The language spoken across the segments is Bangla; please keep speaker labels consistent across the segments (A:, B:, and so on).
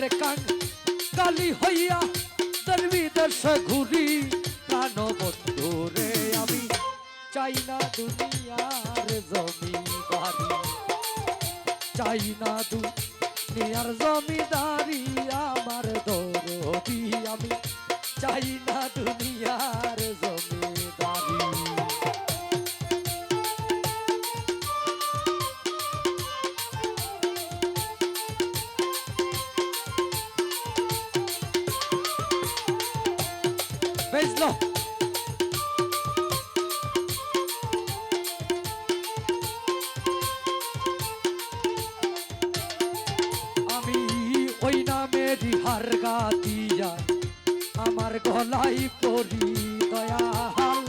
A: চোখের কান কালি হইয়া দর্বি দর্শ ঘুরি। কান বন্ধু রে আমি চাই না দুনিয়ার জমিদারি। চাই না দুনিয়ার জমিদারি, আমার দৌড়ি আমি চাই না দুনিয়ার জমিদারি। বেজলো আমি ওই নামেরই হার গাতিয়া, আমার গলাই পরি দয়াল।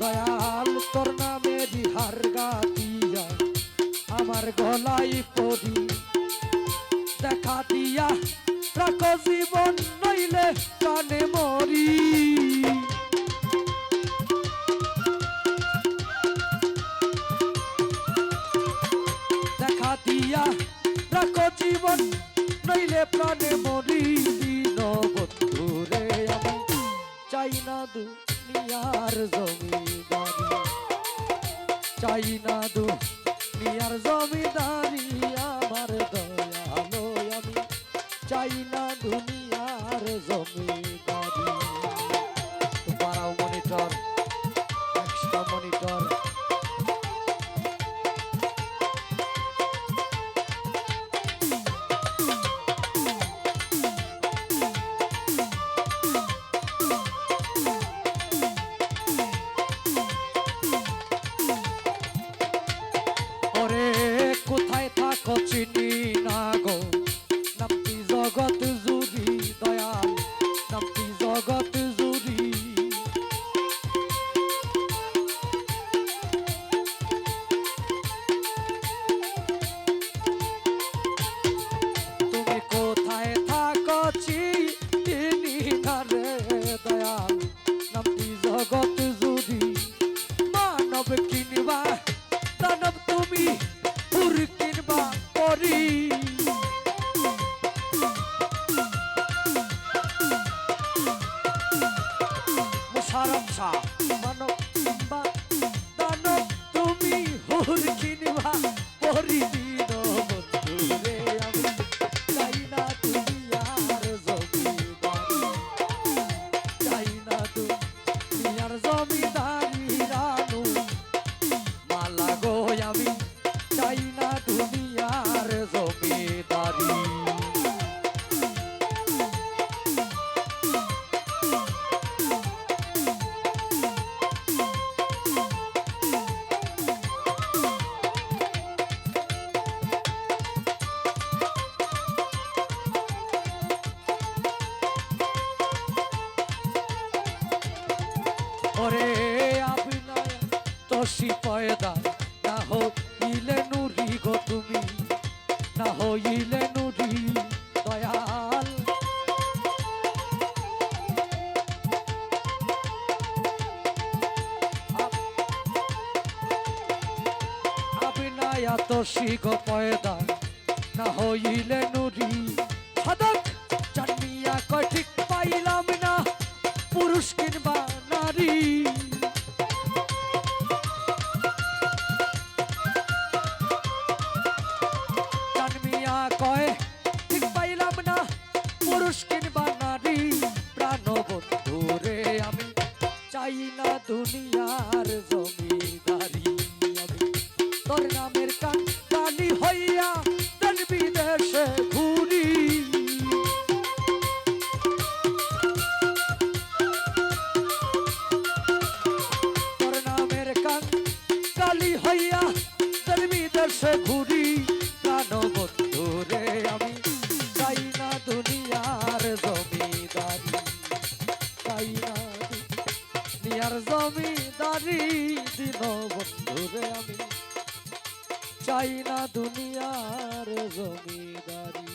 A: দয়াল, তোর নামেরই হার গাতিয়া, আমার জীবন নইলে কানে মরি। দেখা দিয়া রাখো জীবন নইলে প্রাণে মরি। দিন বন্ধুরে আমি চাই না দুনিয়ার জমিদারি। চাই না দুনিয়ার জমিদারি, আমার দয়ালো আমি। চাই না দুনিয়ার জমিদারি 啊 তসি পয়দা না হইলে নুরি গো তুমি, না হইলে নুরি দয়াল। আবিনয় তসি গো পয়দা না হইলে চাই না দুনিয়ার জমিদারি তোর নামের কান কালি হইয়া দেন বিদেশে ঘুরি। তোর নামের কান কালি হইয়া ধর্মী দেশে ঘুরি। প্রাণ বন্ধু রে আমি চাই না দুনিয়ার জমিদারি জমিদারি দিন বন্ধুরে আমি। চাই না দুনিয়ার জমি